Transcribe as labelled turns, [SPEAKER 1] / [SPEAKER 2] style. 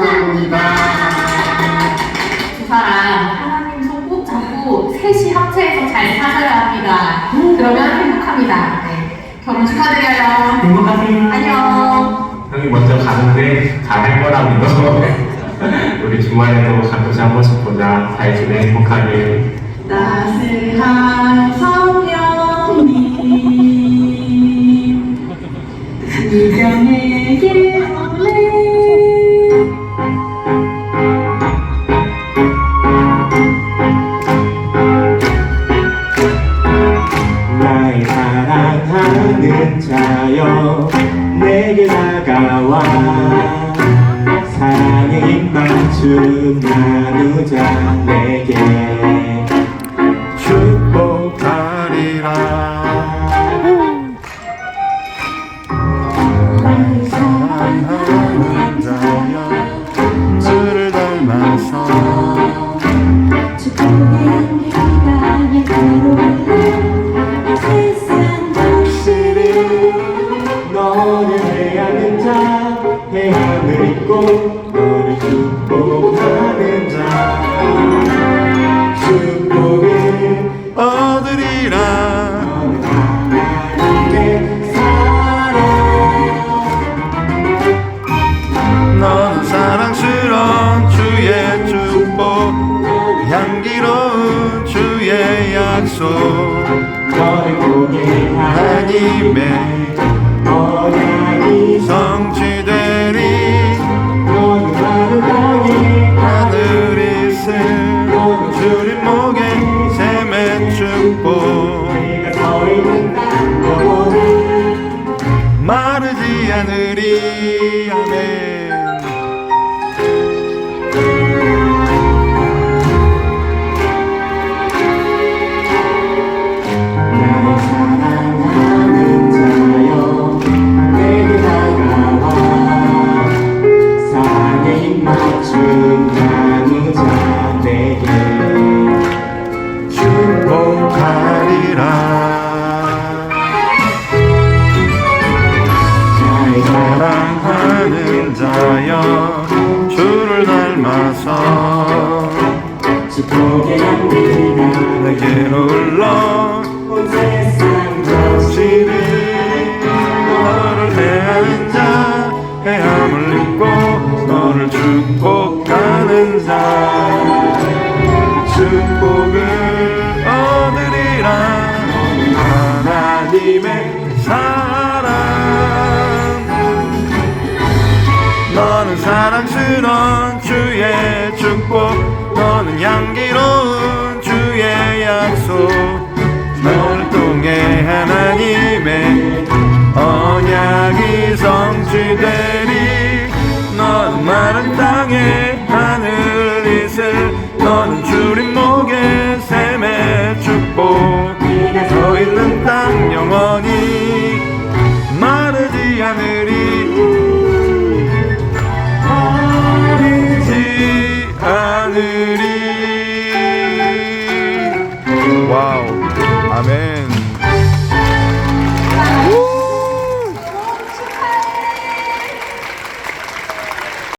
[SPEAKER 1] 축복합니다.
[SPEAKER 2] 두 사람 하나님 손꼭 잡고 셋이 합체해서 잘 사셔야 합니다. 그러면 행복합니다. 네. 결혼 축하드려요.
[SPEAKER 3] 행복하세요.
[SPEAKER 2] 안녕.
[SPEAKER 4] 형이 먼저 가는데 잘할 거라 믿어. 우리 주말에도 가끔씩 한 번씩 보자. 잘 지내 행복하게.
[SPEAKER 5] 따스한
[SPEAKER 3] 다가와. 사랑의 입맞춤 나누자 내게. 축복하리라.
[SPEAKER 5] 나의 사랑하는
[SPEAKER 3] 너를 해하는 자 해함을 입고 너를 축복하는 자. 축복을 얻으리라. 너는 하나님의 사랑
[SPEAKER 6] 너는 사랑스러운 주의 축복 향기로운 주의 약속.
[SPEAKER 3] 너를 보게
[SPEAKER 6] 하나님의 축복하리라
[SPEAKER 3] 나의
[SPEAKER 6] 사랑하는 자여 주를 닮아서
[SPEAKER 3] 축복의 향기가
[SPEAKER 6] 내게 올라
[SPEAKER 3] 온 세상
[SPEAKER 6] 지리 너를 대하는 자 해함을 입고 너를 축복하는 자. 축복을 얻으리라 주님의 사랑. 너는 사랑스런 주의 축복 너는 향기로운 주의 약속. 너를 통해 하나님의 언약이 성취되리. 너는 마른 땅에 하늘 이슬 너는 주님